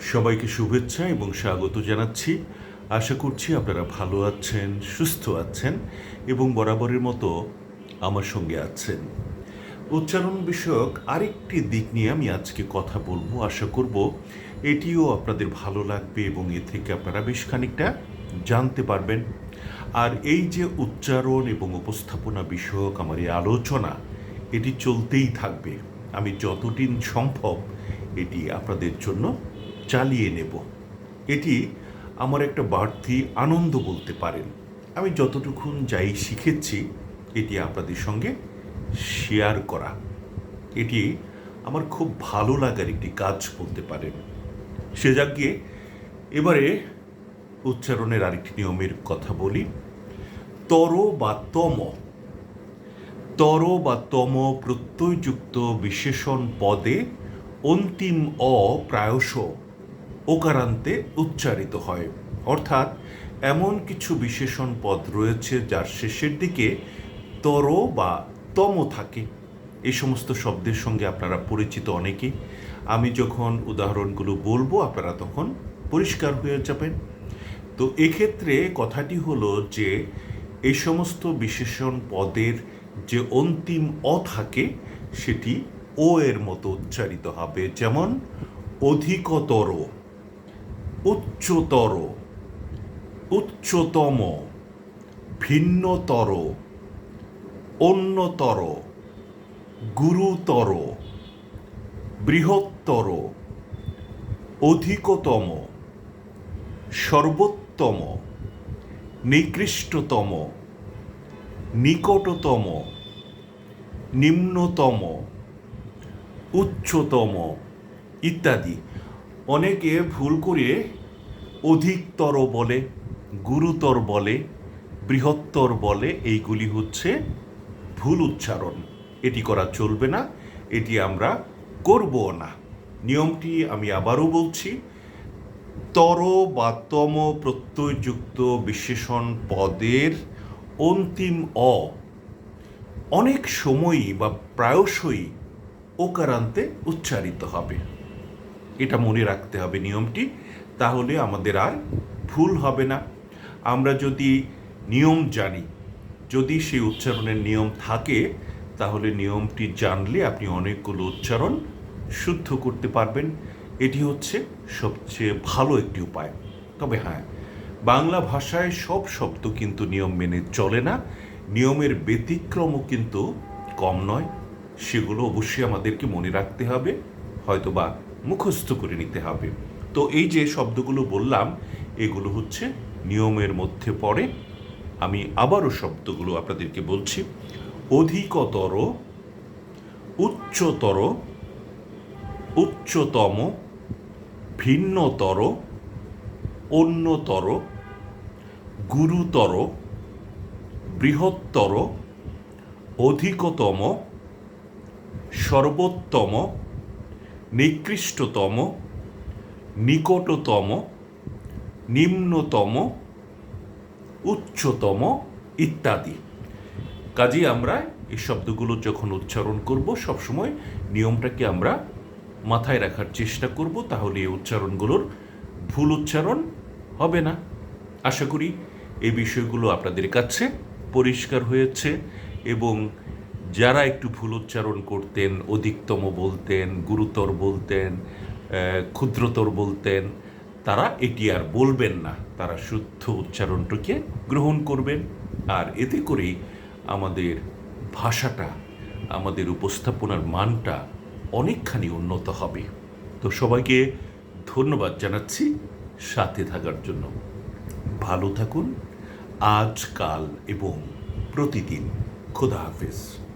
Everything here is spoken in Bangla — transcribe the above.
সবাইকে শুভেচ্ছা এবং স্বাগত জানাচ্ছি। আশা করছি আপনারা ভালো আছেন, সুস্থ আছেন এবং বরাবরের মতো আমার সঙ্গে আছেন। উচ্চারণ বিষয়ক আরেকটি দিক নিয়ে আমি আজকে কথা বলব। আশা করব এটিও আপনাদের ভালো লাগবে এবং এ থেকে আপনারা বেশ খানিকটা জানতে পারবেন। আর এই যে উচ্চারণ এবং উপস্থাপনা বিষয়ক আমার এই আলোচনা, এটি চলতেই থাকবে। আমি যতদিন সম্ভব এটি আপনাদের জন্য চালিয়ে নেব। এটি আমার একটা বাড়তি আনন্দ বলতে পারেন। আমি যতটুকুন যাই শিখেছি, এটি আপনাদের সঙ্গে শেয়ার করা। এটি আমার খুব ভালো লাগার একটি কাজ বলতে পারেন। সে যাক এবারে উচ্চারণের আরেকটি নিয়মের কথা বলি। তর বা তম। তর বা তম প্রত্যয়যুক্ত বিশেষণ পদে অন্তিম অ প্রায়শ ওকারান্তে উচ্চারিত হয়। অর্থাৎ এমন কিছু বিশেষণ পদ রয়েছে যার শেষের দিকে তর বা তম থাকে। এই সমস্ত শব্দের সঙ্গে আপনারা পরিচিত অনেকে আমি যখন উদাহরণগুলো বলব, আপনারা তখন পরিষ্কার হয়ে যাবেন। তো এক্ষেত্রে কথাটি হলো যে, এই সমস্ত বিশেষণ পদের যে অন্তিম অ থাকে, সেটি ও এর মতো উচ্চারিত হবে। যেমন, অধিকতর। উচ্চতর, উচ্চতম, ভিন্নতর, অন্যতর, গুরুতর, বৃহত্তর, অধিকতম, সর্বোত্তম, নিকৃষ্টতম, নিকটতম, নিম্নতম, উচ্চতম ইত্যাদি। অনেকে ভুল করে অধিকতর বলে, গুরুতর বলে, বৃহত্তর বলে এইগুলি হচ্ছে ভুল উচ্চারণ। এটি করা চলবে না, এটি আমরা করব না। নিয়মটি আমি আবারও বলছি, তর বা তম প্রত্যয়যুক্ত বিশেষণ পদের অন্তিম অ অনেক সময়ই বা প্রায়শই ওকারান্তে উচ্চারিত হবে। এটা মনে রাখতে হবে নিয়মটি। তাহলে আমাদের আর ভুল হবে না। আমরা যদি নিয়ম জানি, যদি সেই উচ্চারণের নিয়ম থাকে, তাহলে নিয়মটি জানলে আপনি অনেকগুলো উচ্চারণ শুদ্ধ করতে পারবেন। এটি হচ্ছে সবচেয়ে ভালো একটি উপায়। তবে হ্যাঁ বাংলা ভাষায় সব শব্দ কিন্তু নিয়ম মেনে চলে না। নিয়মের ব্যতিক্রমও কিন্তু কম নয়। সেগুলো অবশ্যই আমাদেরকে মনে রাখতে হবে, হয়তোবা মুখস্থ করে নিতে হবে। তো এই যে শব্দগুলো বললাম, এগুলো হচ্ছে নিয়মের মধ্যে পড়ে। আমি আবারও শব্দগুলো আপনাদেরকে বলছি। অধিকতর, উচ্চতর, উচ্চতম, ভিন্নতর, অন্যতর, গুরুতর, বৃহত্তর, অধিকতম, সর্বোত্তম, নিকৃষ্টতম নিকটতম, নিম্নতম, উচ্চতম ইত্যাদি। কাজেই আমরা এই শব্দগুলো যখন উচ্চারণ করব, সবসময় নিয়মটাকে আমরা মাথায় রাখার চেষ্টা করব, তাহলে এই উচ্চারণগুলোর ভুল উচ্চারণ হবে না। আশা করি এই বিষয়গুলো আপনাদের কাছে পরিষ্কার হয়েছে এবং যারা একটু ভুল উচ্চারণ করতেন, অধিকতম বলতেন, গুরুতর বলতেন ক্ষুদ্রতর বলতেন, তারা এটি আর বলবেন না। তারা শুদ্ধ উচ্চারণটাকে গ্রহণ করবেন। আর এতে করেই আমাদের ভাষাটা, আমাদের উপস্থাপনার মানটা অনেকখানি উন্নত হবে। তো সবাইকে ধন্যবাদ জানাচ্ছি সাথে থাকার জন্য। ভালো থাকুন। আজকাল এবং প্রতিদিন। খোদা হাফেজ।